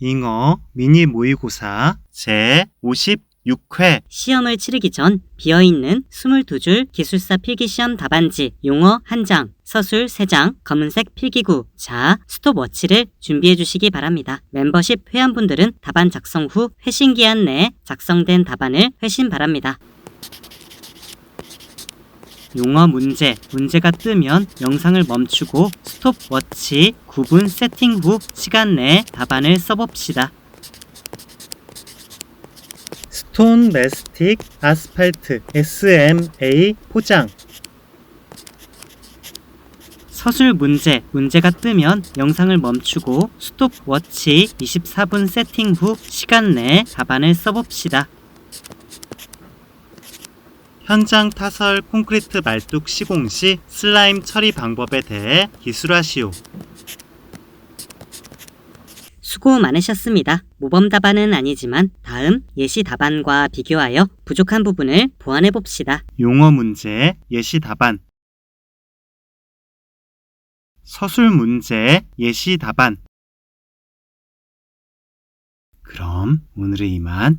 잉어 미니 모의고사 제 56회 시험을 치르기 전 비어있는 22줄 기술사 필기시험 답안지, 용어 1장, 서술 3장, 검은색 필기구, 자, 스톱워치를 준비해 주시기 바랍니다. 멤버십 회원분들은 답안 작성 후 회신 기한 내에 작성된 답안을 회신 바랍니다. 용어 문제, 문제가 뜨면 영상을 멈추고 스톱워치 9분 세팅 후 시간 내에 답안을 써봅시다. 스톤 메스틱 아스팔트 SMA 포장 서술 문제, 문제가 뜨면 영상을 멈추고 스톱워치 24분 세팅 후 시간 내에 답안을 써봅시다. 현장 타설 콘크리트 말뚝 시공 시 슬라임 처리 방법에 대해 기술하시오. 수고 많으셨습니다. 모범 답안은 아니지만 다음 예시 답안과 비교하여 부족한 부분을 보완해 봅시다. 용어 문제 예시 답안 서술 문제 예시 답안 그럼 오늘은 이만